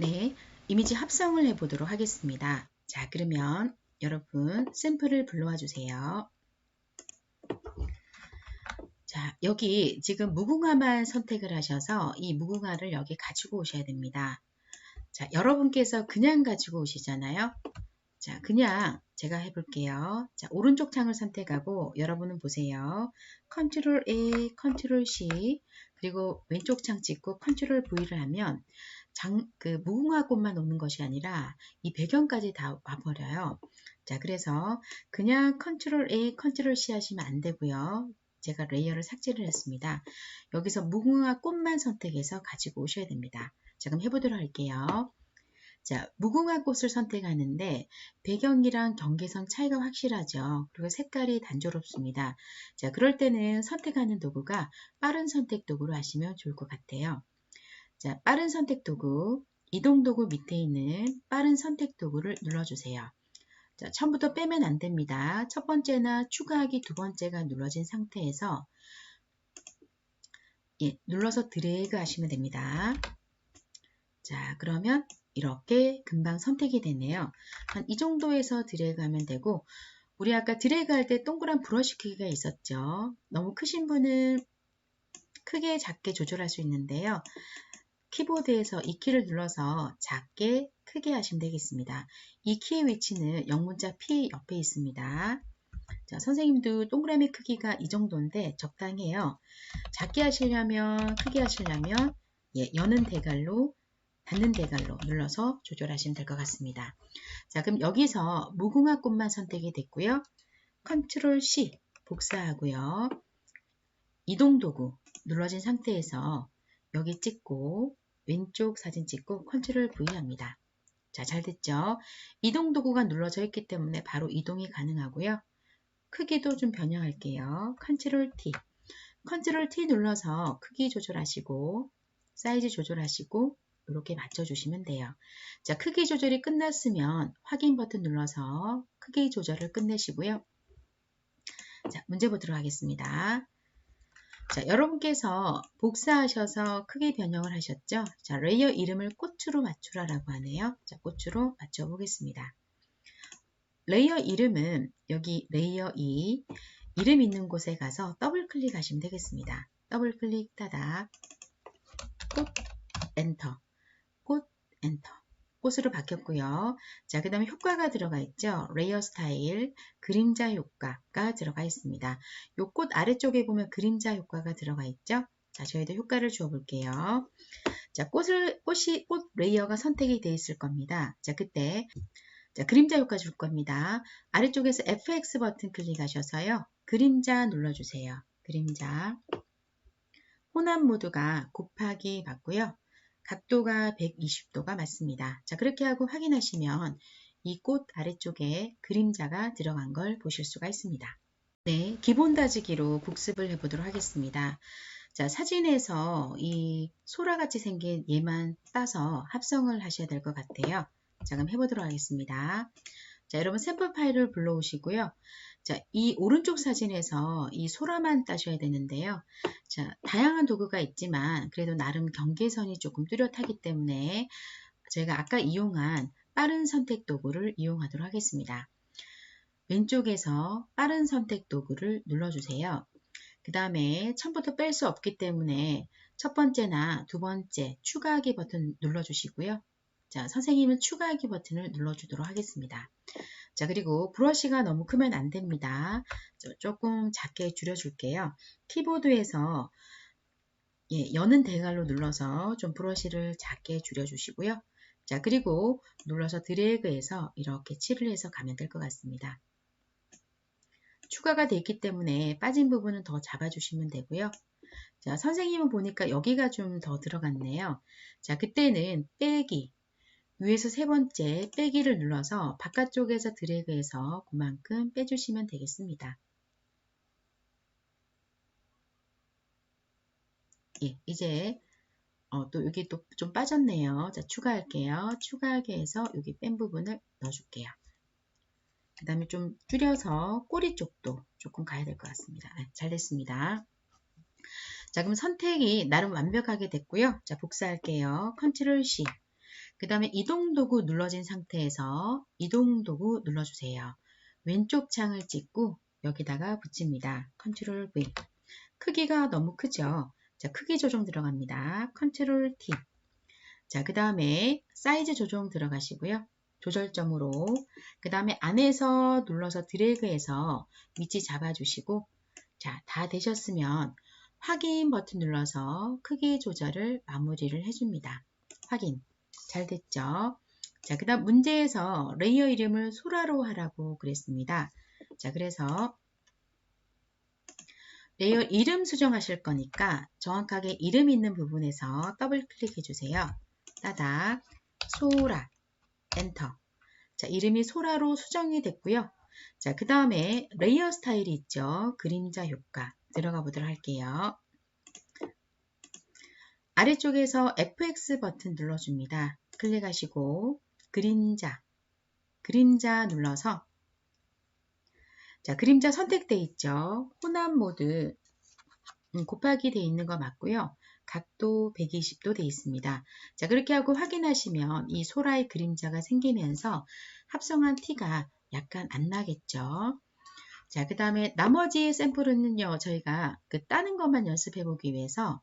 네, 이미지 합성을 해보도록 하겠습니다. 자, 그러면 여러분 샘플을 불러와 주세요. 자, 여기 지금 무궁화만 선택을 하셔서 이 무궁화를 여기 가지고 오셔야 됩니다. 자, 여러분께서 그냥 가지고 오시잖아요. 자, 그냥 제가 해볼게요. 자, 오른쪽 창을 선택하고 여러분은 보세요. 컨트롤 A, 컨트롤 C, 그리고 왼쪽 창 찍고 컨트롤 V를 하면 장, 그 무궁화 꽃만 오는 것이 아니라 이 배경까지 다 와버려요. 자, 그래서 그냥 컨트롤 A, 컨트롤 C 하시면 안 되고요. 제가 레이어를 삭제를 했습니다. 여기서 무궁화 꽃만 선택해서 가지고 오셔야 됩니다. 자, 그럼 해보도록 할게요. 자, 무궁화 꽃을 선택하는데 배경이랑 경계선 차이가 확실하죠. 그리고 색깔이 단조롭습니다. 자, 그럴 때는 선택하는 도구가 빠른 선택 도구로 하시면 좋을 것 같아요. 자, 빠른 선택 도구, 이동 도구 밑에 있는 빠른 선택 도구를 눌러주세요. 자, 처음부터 빼면 안 됩니다. 첫 번째나 추가하기 두 번째가 눌러진 상태에서 예, 눌러서 드래그 하시면 됩니다. 자, 그러면 이렇게 금방 선택이 되네요. 한 이 정도에서 드래그 하면 되고 우리 아까 드래그 할 때 동그란 브러쉬 크기가 있었죠. 너무 크신 분은 크게 작게 조절할 수 있는데요. 키보드에서 이 키를 눌러서 작게 크게 하시면 되겠습니다. 이 키의 위치는 영문자 P 옆에 있습니다. 자, 선생님도 동그라미 크기가 이 정도인데 적당해요. 작게 하시려면 크게 하시려면 예, 여는 대갈로 닫는 대갈로 눌러서 조절하시면 될 것 같습니다. 자, 그럼 여기서 무궁화 꽃만 선택이 됐고요. 컨트롤 C 복사하고요. 이동 도구 눌러진 상태에서 여기 찍고 왼쪽 사진 찍고 컨트롤 V 합니다. 자, 잘 됐죠? 이동 도구가 눌러져 있기 때문에 바로 이동이 가능하고요. 크기도 좀 변형할게요. 컨트롤 T. 컨트롤 T 눌러서 크기 조절하시고 사이즈 조절하시고 이렇게 맞춰주시면 돼요. 자, 크기 조절이 끝났으면 확인 버튼 눌러서 크기 조절을 끝내시고요. 자, 문제 보도록 하겠습니다. 자, 여러분께서 복사하셔서 크기 변형을 하셨죠? 자, 레이어 이름을 꽃으로 맞추라라고 하네요. 자, 꽃으로 맞춰보겠습니다. 레이어 이름은 여기 레이어 2 이름 있는 곳에 가서 더블 클릭하시면 되겠습니다. 더블 클릭 따닥 꽃 엔터 꽃 엔터 꽃으로 바뀌었고요. 자, 그 다음에 효과가 들어가 있죠. 레이어 스타일, 그림자 효과가 들어가 있습니다. 이꽃 아래쪽에 보면 그림자 효과가 들어가 있죠. 자, 저희도 효과를 주어 볼게요. 자, 꽃을, 꽃이, 꽃 레이어가 선택이 되어 있을 겁니다. 자, 그때, 자, 그림자 효과 줄 겁니다. 아래쪽에서 FX 버튼 클릭하셔서요. 그림자 눌러주세요. 그림자. 혼합 모드가 곱하기 맞고요. 각도가 120도가 맞습니다. 자, 그렇게 하고 확인하시면 이 꽃 아래쪽에 그림자가 들어간 걸 보실 수가 있습니다. 네, 기본 다지기로 복습을 해보도록 하겠습니다. 자, 사진에서 이 소라같이 생긴 얘만 따서 합성을 하셔야 될 것 같아요. 자, 그럼 해보도록 하겠습니다. 자, 여러분 샘플 파일을 불러오시고요. 자, 이 오른쪽 사진에서 이 소라만 따셔야 되는데요. 자, 다양한 도구가 있지만 그래도 나름 경계선이 조금 뚜렷하기 때문에 제가 아까 이용한 빠른 선택 도구를 이용하도록 하겠습니다. 왼쪽에서 빠른 선택 도구를 눌러주세요. 그 다음에 처음부터 뺄 수 없기 때문에 첫 번째나 두 번째 추가하기 버튼 눌러주시고요. 자, 선생님은 추가하기 버튼을 눌러주도록 하겠습니다. 자, 그리고 브러쉬가 너무 크면 안 됩니다. 조금 작게 줄여줄게요. 키보드에서 예, 여는 대갈로 눌러서 좀 브러쉬를 작게 줄여주시고요. 자, 그리고 눌러서 드래그해서 이렇게 칠을 해서 가면 될 것 같습니다. 추가가 됐기 때문에 빠진 부분은 더 잡아주시면 되고요. 자, 선생님은 보니까 여기가 좀 더 들어갔네요. 자, 그때는 빼기, 위에서 세 번째 빼기를 눌러서 바깥쪽에서 드래그해서 그만큼 빼주시면 되겠습니다. 예, 이제 어, 또 여기 또 좀 빠졌네요. 자, 추가할게요. 추가하게 해서 여기 뺀 부분을 넣어줄게요. 그 다음에 좀 줄여서 꼬리 쪽도 조금 가야 될 것 같습니다. 네, 잘 됐습니다. 자, 그럼 선택이 나름 완벽하게 됐고요. 자, 복사할게요. 컨트롤 C. 그 다음에 이동 도구 눌러진 상태에서 이동 도구 눌러주세요. 왼쪽 창을 찍고 여기다가 붙입니다. 컨트롤 V. 크기가 너무 크죠? 자, 크기 조정 들어갑니다. 컨트롤 T. 자, 그 다음에 사이즈 조정 들어가시고요. 조절점으로 그 다음에 안에서 눌러서 드래그해서 위치 잡아주시고 자, 다 되셨으면 확인 버튼 눌러서 크기 조절을 마무리를 해줍니다. 확인. 잘 됐죠? 자, 그 다음 문제에서 레이어 이름을 소라로 하라고 그랬습니다. 자, 그래서 레이어 이름 수정하실 거니까 정확하게 이름 있는 부분에서 더블 클릭해 주세요. 따닥, 소라, 엔터. 자, 이름이 소라로 수정이 됐고요. 자, 그 다음에 레이어 스타일이 있죠. 그림자 효과. 들어가 보도록 할게요. 아래쪽에서 FX 버튼 눌러줍니다. 클릭하시고 그림자, 그림자 눌러서 자, 그림자 선택돼 있죠. 혼합 모드 음, 곱하기 돼 있는 거 맞고요. 각도 120도 돼 있습니다. 자, 그렇게 하고 확인하시면 이 소라의 그림자가 생기면서 합성한 티가 약간 안 나겠죠. 자, 그 다음에 나머지 샘플은요, 저희가 그 따는 것만 연습해 보기 위해서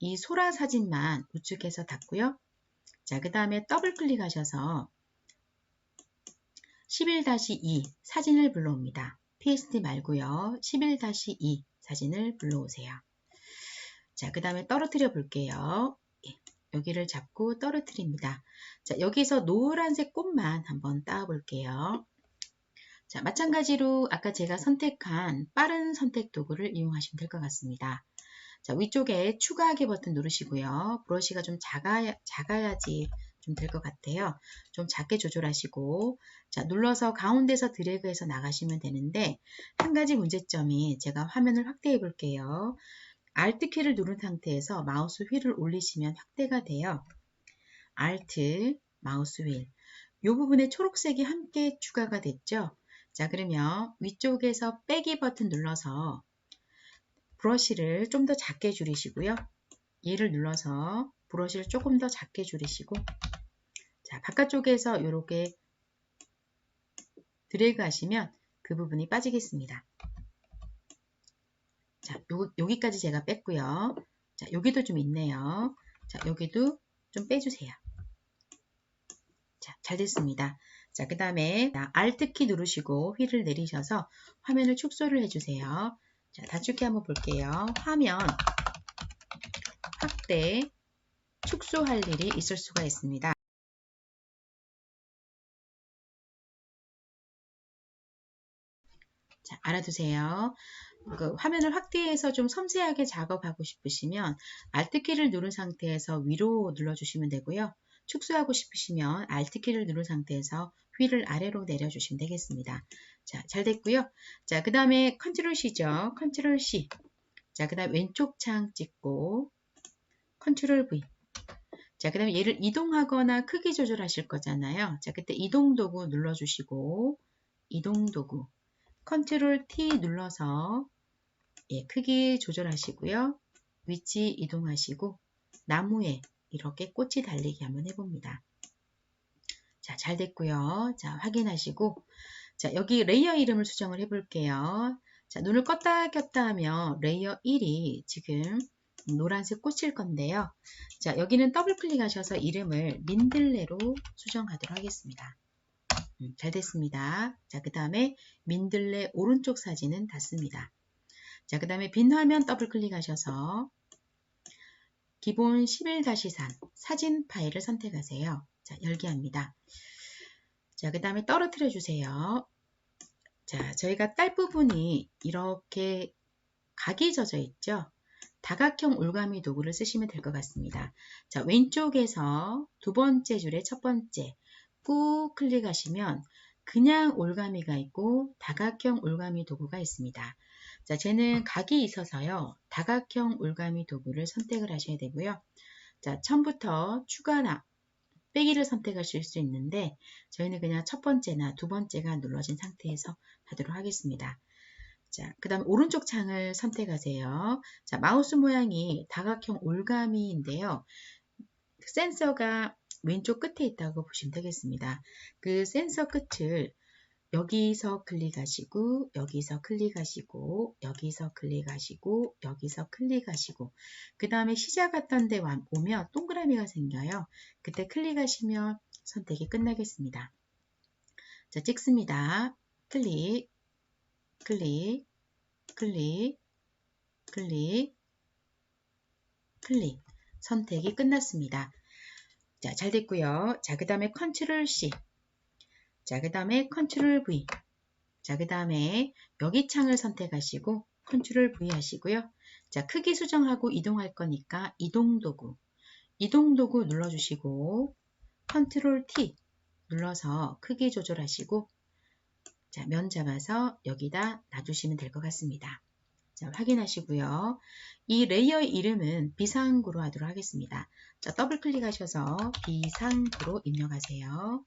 이 소라 사진만 우측에서 닫고요. 자, 그 다음에 더블 클릭하셔서 11-2 사진을 불러옵니다. PSD 말고요. 11-2 사진을 불러오세요. 자, 그 다음에 떨어뜨려 볼게요. 예, 여기를 잡고 떨어뜨립니다. 자, 여기서 노란색 꽃만 한번 따 볼게요. 자, 마찬가지로 아까 제가 선택한 빠른 선택 도구를 이용하시면 될 것 같습니다. 자, 위쪽에 추가하기 버튼 누르시고요. 브러쉬가 좀 작아야, 작아야지 좀 될 것 같아요. 좀 작게 조절하시고 자 눌러서 가운데서 드래그해서 나가시면 되는데 한 가지 문제점이 제가 화면을 확대해 볼게요. Alt 키를 누른 상태에서 마우스 휠을 올리시면 확대가 돼요. Alt, 마우스 휠. 이 부분에 초록색이 함께 추가가 됐죠. 자 그러면 위쪽에서 빼기 버튼 눌러서 브러쉬를 좀 더 작게 줄이시고요. 얘를 눌러서 브러쉬를 조금 더 작게 줄이시고 자 바깥쪽에서 이렇게 드래그 하시면 그 부분이 빠지겠습니다. 자, 요, 여기까지 제가 뺐고요. 자, 여기도 좀 있네요. 자, 여기도 좀 빼주세요. 자, 잘 됐습니다. 자, 그 다음에 Alt키 누르시고 휠을 내리셔서 화면을 축소를 해주세요. 자, 다축히 한번 볼게요. 화면 확대 축소할 일이 있을 수가 있습니다. 자, 알아두세요. 그 화면을 확대해서 좀 섬세하게 작업하고 싶으시면 Alt키를 누른 상태에서 위로 눌러주시면 되고요. 축소하고 싶으시면 Alt키를 누른 상태에서 휠을 아래로 내려주시면 되겠습니다. 자, 잘 됐고요. 자, 그 다음에 컨트롤 C죠. 컨트롤 C. 자, 그 다음 왼쪽 창 찍고 컨트롤 V. 자, 그 다음에 얘를 이동하거나 크기 조절하실 거잖아요. 자, 그때 이동 도구 눌러주시고 이동 도구 컨트롤 T 눌러서 예, 크기 조절하시고요. 위치 이동하시고 나무에 이렇게 꽃이 달리게 한번 해봅니다. 자, 잘 됐고요. 자, 확인하시고 자, 여기 레이어 이름을 수정을 해볼게요. 자, 눈을 껐다 켰다 하면 레이어 1이 지금 노란색 꽃일 건데요. 자, 여기는 더블 클릭하셔서 이름을 민들레로 수정하도록 하겠습니다. 음, 잘 됐습니다. 자, 그 다음에 민들레 오른쪽 사진은 닫습니다. 자, 그 다음에 빈 화면 더블 클릭하셔서 기본 11-3 사진 파일을 선택하세요. 자, 열기 합니다. 자, 그 다음에 떨어뜨려 주세요. 자, 저희가 딸 부분이 이렇게 각이 져져 있죠? 다각형 올가미 도구를 쓰시면 될 것 같습니다. 자, 왼쪽에서 두 번째 줄의 첫 번째 꾹 클릭하시면 그냥 올가미가 있고 다각형 올가미 도구가 있습니다. 자, 쟤는 각이 있어서요. 다각형 올가미 도구를 선택을 하셔야 되고요. 자, 처음부터 추가나 빼기를 선택하실 수 있는데 저희는 그냥 첫 번째나 두 번째가 눌러진 상태에서 하도록 하겠습니다. 자, 그 다음 오른쪽 창을 선택하세요. 자, 마우스 모양이 다각형 올가미인데요. 센서가 왼쪽 끝에 있다고 보시면 되겠습니다. 그 센서 끝을 여기서 클릭하시고 여기서 클릭하시고 여기서 클릭하시고 여기서 클릭하시고 그 다음에 시작했던 데 와- 오면 동그라미가 생겨요. 그때 클릭하시면 선택이 끝나겠습니다. 자 찍습니다. 클릭 클릭 클릭 클릭 클릭 선택이 끝났습니다. 자, 잘 됐고요. 자, 그 다음에 컨트롤 C. 자, 그 다음에 컨트롤 V. 자, 그 다음에 여기 창을 선택하시고 컨트롤 V 하시고요. 자, 크기 수정하고 이동할 거니까 이동 도구. 이동 도구 눌러주시고 컨트롤 T 눌러서 크기 조절하시고 자, 면 잡아서 여기다 놔주시면 될 것 같습니다. 자, 확인하시고요. 이 레이어의 이름은 비상구로 하도록 하겠습니다. 자, 더블 클릭하셔서 비상구로 입력하세요.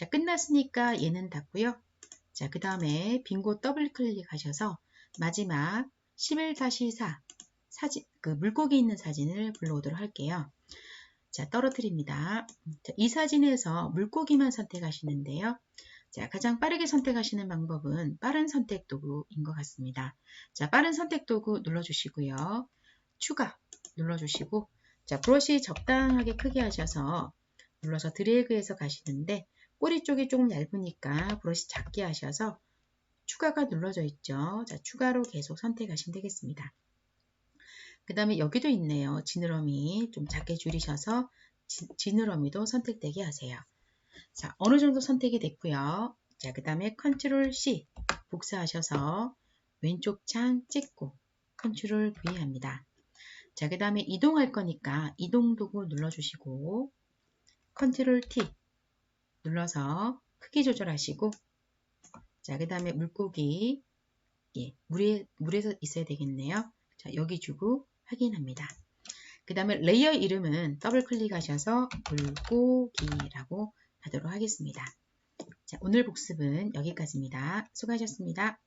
자, 끝났으니까 얘는 닫고요. 자, 그 다음에 빈곳 더블 클릭하셔서 마지막 11-4 사진, 그 물고기 있는 사진을 불러오도록 할게요. 자, 떨어뜨립니다. 자, 이 사진에서 물고기만 선택하시는데요. 자, 가장 빠르게 선택하시는 방법은 빠른 선택 도구인 것 같습니다. 자, 빠른 선택 도구 눌러주시고요. 추가 눌러주시고, 자, 브러쉬 적당하게 크게 하셔서 눌러서 드래그해서 가시는데, 꼬리 쪽이 조금 얇으니까 브러쉬 작게 하셔서 추가가 눌러져 있죠. 자, 추가로 계속 선택하시면 되겠습니다. 그 다음에 여기도 있네요. 지느러미 좀 작게 줄이셔서 지, 지느러미도 선택되게 하세요. 자, 어느 정도 선택이 됐고요. 자, 그 다음에 컨트롤 C 복사하셔서 왼쪽 창 찍고 컨트롤 V 합니다. 자, 그 다음에 이동할 거니까 이동 도구 눌러주시고 컨트롤 T 눌러서 크기 조절하시고 자, 그 다음에 물고기 예, 물에, 물에서 있어야 되겠네요. 자, 여기 주고 확인합니다. 그 다음에 레이어 이름은 더블 클릭하셔서 물고기라고 하도록 하겠습니다. 자, 오늘 복습은 여기까지입니다. 수고하셨습니다.